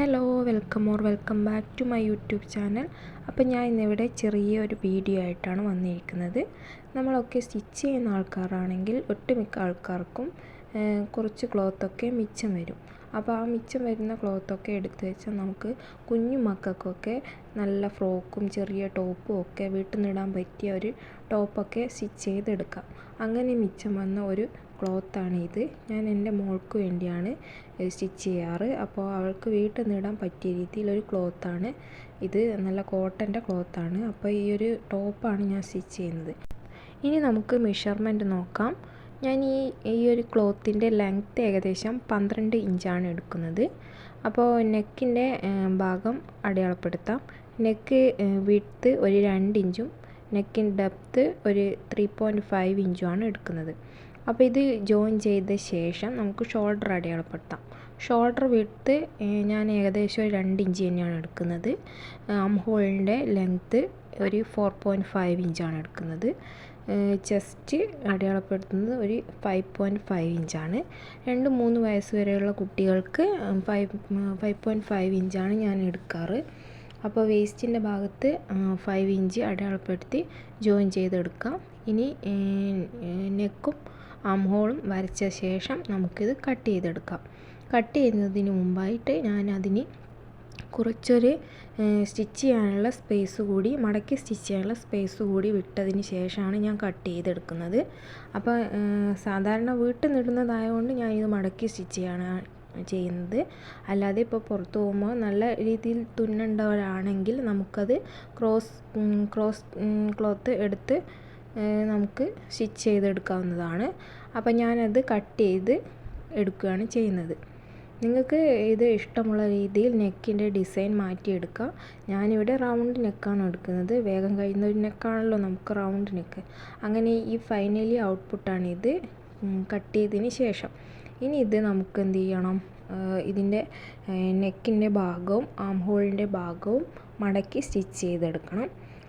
Welcome or welcome back to my YouTube channel. അപ്പോൾ ഞാൻ ഇന്നിവിടെ ചെറിയൊരു വീഡിയോ ആയിട്ടാണ് വന്നിരിക്കുന്നത്. നമ്മളൊക്കെ സ്റ്റിച്ച് ചെയ്യുന്ന ആൾക്കാരാണെങ്കിൽ ഒട്ടുമിക്ക ആൾക്കാർക്കും കുറച്ച് ക്ലോത്തൊക്കെ മിച്ചം വരും. അപ്പോൾ ആ മിച്ചം വരുന്ന ക്ലോത്തൊക്കെ എടുത്തു വെച്ചാൽ നമുക്ക് കുഞ്ഞു മക്കൾക്കൊക്കെ നല്ല ഫ്രോക്കും ചെറിയ ടോപ്പും ഒക്കെ വീട്ടിൽ നിന്ന് ഇടാൻ പറ്റിയ ഒരു ടോപ്പൊക്കെ സ്റ്റിച്ച് ചെയ്തെടുക്കാം. അങ്ങനെ മിച്ചം വന്ന ഒരു ക്ലോത്താണ് ഇത് ഞാൻ എന്റെ മോൾക്ക് വേണ്ടിയാണ് സ്റ്റിച്ച് ചെയ്യാറ്. അപ്പോൾ അവൾക്ക് വീട്ടിൽ നിന്ന് ഇടാൻ പറ്റിയ രീതിയിലൊരു ക്ലോത്താണ്. ഇത് നല്ല കോട്ടന്റെ ക്ലോത്താണ്. അപ്പോൾ ഈ ഒരു ടോപ്പാണ് ഞാൻ സ്റ്റിച്ച് ചെയ്യുന്നത്. ഇനി നമുക്ക് മെഷർമെന്റ് നോക്കാം. ഞാൻ ഈ ഈ ഒരു ക്ലോത്തിന്റെ ലെങ്ത്ത് ഏകദേശം പന്ത്രണ്ട് ഇഞ്ചാണ് എടുക്കുന്നത്. അപ്പോൾ നെക്കിന്റെ ഭാഗം അടയാളപ്പെടുത്താം. നെക്ക് വിട്ത്ത് ഒരു രണ്ട് ഇഞ്ചും നെക്കിൻ ഡെപ്ത്ത് ഒരു ത്രീ പോയിന്റ് ഫൈവ് ഇഞ്ചുമാണ് എടുക്കുന്നത്. അപ്പോൾ ഇത് ജോയിൻ ചെയ്ത ശേഷം നമുക്ക് ഷോൾഡർ അടയാളപ്പെടുത്താം. ഷോൾഡർ വിട്ട് ഞാൻ ഏകദേശം ഒരു രണ്ട് ഇഞ്ച് തന്നെയാണ് എടുക്കുന്നത്. ആം ഹോളിന്റെ ലെങ്ത്ത് ഒരു ഫോർ പോയിന്റ് ഫൈവ് ഇഞ്ചാണ് എടുക്കുന്നത്. ചെസ്റ്റ് അടയാളപ്പെടുത്തുന്നത് ഒരു ഫൈവ് പോയിന്റ് ഫൈവ് ഇഞ്ചാണ് രണ്ട് മൂന്ന് വയസ്സ് വരെയുള്ള കുട്ടികൾക്ക് ഫൈവ് ഫൈവ് പോയിന്റ് ഫൈവ് ഇഞ്ചാണ് ഞാൻ എടുക്കാറ്. അപ്പോൾ വേസ്റ്റിന്റെ ഭാഗത്ത് ഫൈവ് ഇഞ്ച് അടയാളപ്പെടുത്തി ജോയിൻ ചെയ്തെടുക്കാം. ഇനി നെക്കും ആം ഹോളും വരച്ച ശേഷം നമുക്കിത് കട്ട് ചെയ്തെടുക്കാം. കട്ട് ചെയ്യുന്നതിന് മുമ്പായിട്ട് ഞാൻ അതിന് കുറച്ചൊരു സ്റ്റിച്ച് ചെയ്യാനുള്ള സ്പേസ് കൂടി മടക്കി സ്റ്റിച്ച് ചെയ്യാനുള്ള സ്പേസ് കൂടി വിട്ടതിന് ശേഷമാണ് ഞാൻ കട്ട് ചെയ്തെടുക്കുന്നത്. അപ്പോൾ സാധാരണ വീട്ടിൽ നിടുന്നതായതുകൊണ്ട് ഞാൻ ഇത് മടക്കി സ്റ്റിച്ച് ചെയ്യാണ് ചെയ്യുന്നത്. അല്ലാതെ ഇപ്പോൾ പുറത്ത് പോകുമ്പോൾ നല്ല രീതിയിൽ തുന്നേണ്ടവരാണെങ്കിൽ നമുക്കത് ക്രോസ് ക്രോസ് ക്ലോത്ത് എടുത്ത് നമുക്ക് സ്റ്റിച്ച് ചെയ്തെടുക്കാവുന്നതാണ്. അപ്പം ഞാനത് കട്ട് ചെയ്ത് എടുക്കുകയാണ് ചെയ്യുന്നത്. നിങ്ങൾക്ക് ഇത് ഇഷ്ടമുള്ള രീതിയിൽ നെക്കിന്റെ ഡിസൈൻ മാറ്റിയെടുക്കാം. ഞാനിവിടെ റൗണ്ട് നെക്കാണ് എടുക്കുന്നത്. വേഗം കഴിയുന്ന ഒരു നെക്കാണല്ലോ നമുക്ക് റൗണ്ട് നെക്ക്. അങ്ങനെ ഈ ഫൈനലി ഔട്ട്പുട്ടാണിത് കട്ട് ചെയ്തതിന് ശേഷം. ഇനി ഇത് നമുക്ക് എന്ത് ചെയ്യണം? ഇതിന്റെ നെക്കിന്റെ ഭാഗവും ആം ഹോളിന്റെ ഭാഗവും മടക്കി സ്റ്റിച്ച് ചെയ്തെടുക്കണം.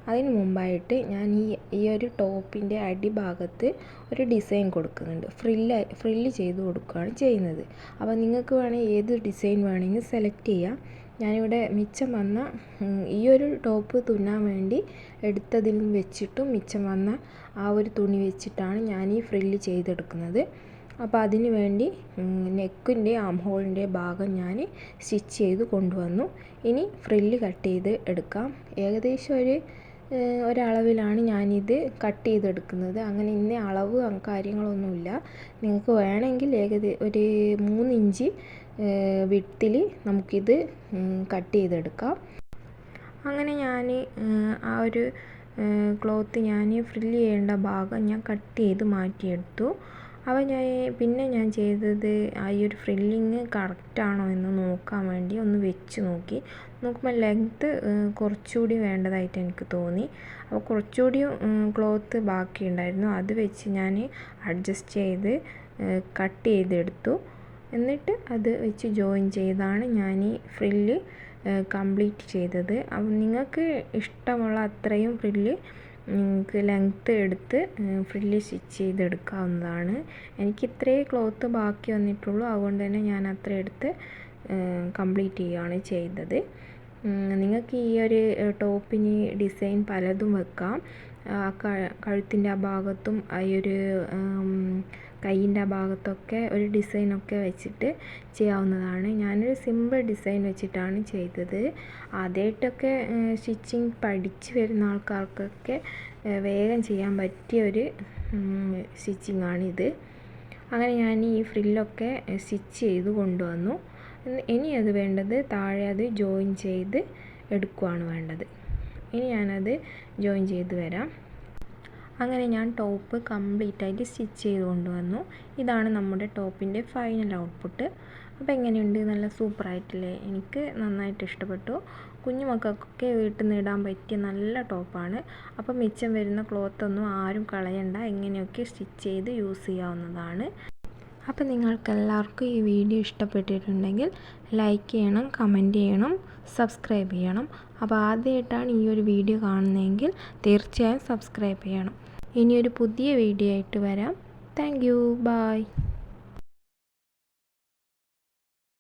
അതിന് മുമ്പായിട്ട് ഞാൻ ഈ ഈ ഒരു ടോപ്പിന്റെ അടിഭാഗത്ത് ഒരു ഡിസൈൻ കൊടുക്കുന്നുണ്ട്. ഫ്രില്ല് ഫ്രില്ല് ചെയ്ത് കൊടുക്കുകയാണ് ചെയ്യുന്നത്. അപ്പോൾ നിങ്ങൾക്ക് വേണമെങ്കിൽ ഏത് ഡിസൈൻ വേണമെങ്കിൽ സെലക്ട് ചെയ്യാം. ഞാനിവിടെ മിച്ചം വന്ന ഈ ഒരു ടോപ്പ് തുന്നാൻ വേണ്ടി എടുത്തതിൽ വെച്ചിട്ടും മിച്ചം വന്ന ആ ഒരു തുണി വെച്ചിട്ടാണ് ഞാൻ ഈ ഫ്രില്ല് ചെയ്തെടുക്കുന്നത്. അപ്പോൾ അതിന് വേണ്ടി നെക്കിന്റെ ആം ഹോളിന്റെ ഭാഗം ഞാൻ സ്റ്റിച്ച് ചെയ്ത് കൊണ്ടുവന്നു. ഇനി ഫ്രില്ല് കട്ട് ചെയ്ത് എടുക്കാം. ഏകദേശം ഒരു ഒരളവിലാണ് ഞാനിത് കട്ട് ചെയ്തെടുക്കുന്നത്. അങ്ങനെ ഇന്ന അളവ് കാര്യങ്ങളൊന്നുമില്ല. നിങ്ങൾക്ക് വേണമെങ്കിൽ ഏകദേശം ഒരു മൂന്ന് ഇഞ്ച് വിട്ടിൽ നമുക്കിത് കട്ട് ചെയ്തെടുക്കാം. അങ്ങനെ ഞാൻ ആ ഒരു ക്ലോത്ത് ഞാൻ ഫ്രില്ല് ചെയ്യേണ്ട ഭാഗം ഞാൻ കട്ട് ചെയ്ത് മാറ്റിയെടുത്തു. അപ്പോൾ ഞാൻ പിന്നെ ഞാൻ ചെയ്തത് ആ ഈ ഒരു ഫ്രില്ലിങ് കറക്റ്റാണോ എന്ന് നോക്കാൻ വേണ്ടി ഒന്ന് വെച്ച് നോക്കി. നോക്കുമ്പോൾ ലെങ്ത്ത് കുറച്ചുകൂടി വേണ്ടതായിട്ട് എനിക്ക് തോന്നി. അപ്പോൾ കുറച്ചുകൂടി ക്ലോത്ത് ബാക്കിയുണ്ടായിരുന്നു അത് വെച്ച് ഞാൻ അഡ്ജസ്റ്റ് ചെയ്ത് കട്ട് ചെയ്തെടുത്തു. എന്നിട്ട് അത് വെച്ച് ജോയിൻ ചെയ്താണ് ഞാൻ ഈ ഫ്രില്ല് കംപ്ലീറ്റ് ചെയ്തത്. അപ്പോൾ നിങ്ങൾക്ക് ഇഷ്ടമുള്ള അത്രയും ഫ്രില്ല് നിങ്ങൾക്ക് ലെങ്ത്ത് എടുത്ത് ഫ്രില്ല് സ്റ്റിച്ച് ചെയ്തെടുക്കാവുന്നതാണ്. എനിക്ക് ഇത്രയേ ക്ലോത്ത് ബാക്കി വന്നിട്ടുള്ളൂ. അതുകൊണ്ട് തന്നെ ഞാൻ അത്ര എടുത്ത് കംപ്ലീറ്റ് ചെയ്യുകയാണ് ചെയ്തത്. നിങ്ങൾക്ക് ഈ ഒരു ടോപ്പിന് ഡിസൈൻ പലതും വെക്കാം. കഴുത്തിന്റെ ആ ഭാഗത്തും ഈ ഒരു കൈയിന്റെ ആ ഭാഗത്തൊക്കെ ഒരു ഡിസൈനൊക്കെ വെച്ചിട്ട് ചെയ്യാവുന്നതാണ്. ഞാനൊരു സിമ്പിൾ ഡിസൈൻ വെച്ചിട്ടാണ് ചെയ്തത്. ആദ്യമായിട്ടൊക്കെ സ്റ്റിച്ചിങ് പഠിച്ച് വരുന്ന ആൾക്കാർക്കൊക്കെ വേഗം ചെയ്യാൻ പറ്റിയ ഒരു സ്റ്റിച്ചിങ് ആണിത് അങ്ങനെ ഞാൻ ഈ ഫ്രില്ലൊക്കെ സ്റ്റിച്ച് ചെയ്ത് കൊണ്ടുവന്നു. ഇനി അത് വേണ്ടത് താഴെ അത് ജോയിൻ ചെയ്ത് എടുക്കുകയാണ് വേണ്ടത്. ഇനി ഞാനത് ജോയിൻ ചെയ്ത് വരാം. അങ്ങനെ ഞാൻ ടോപ്പ് കംപ്ലീറ്റ് ആയിട്ട് സ്റ്റിച്ച് ചെയ്ത് കൊണ്ടുവന്നു. ഇതാണ് നമ്മുടെ ടോപ്പിന്റെ ഫൈനൽ ഔട്ട്പുട്ട് അപ്പോൾ എങ്ങനെയുണ്ട്? നല്ല സൂപ്പറായിട്ടില്ലേ എനിക്ക് നന്നായിട്ട് ഇഷ്ടപ്പെട്ടു. കുഞ്ഞു മക്കൾക്കൊക്കെ വീട്ടിൽ നിന്ന് ഇടാൻ പറ്റിയ നല്ല ടോപ്പാണ് അപ്പോൾ മിച്ചം വരുന്ന ക്ലോത്തൊന്നും ആരും കളയണ്ട. എങ്ങനെയൊക്കെ സ്റ്റിച്ച് ചെയ്ത് യൂസ് ചെയ്യാവുന്നതാണ്. അപ്പോൾ നിങ്ങൾക്കെല്ലാവർക്കും ഈ വീഡിയോ ഇഷ്ടപ്പെട്ടിട്ടുണ്ടെങ്കിൽ ലൈക്ക് ചെയ്യണം കമന്റ് ചെയ്യണം സബ്സ്ക്രൈബ് ചെയ്യണം. അപ്പോൾ ആദ്യമായിട്ടാണ് ഈ ഒരു വീഡിയോ കാണുന്നതെങ്കിൽ തീർച്ചയായും സബ്സ്ക്രൈബ് ചെയ്യണം. ഇനിയൊരു പുതിയ വീഡിയോ ആയിട്ട് വരാം. Thank you. ബായ്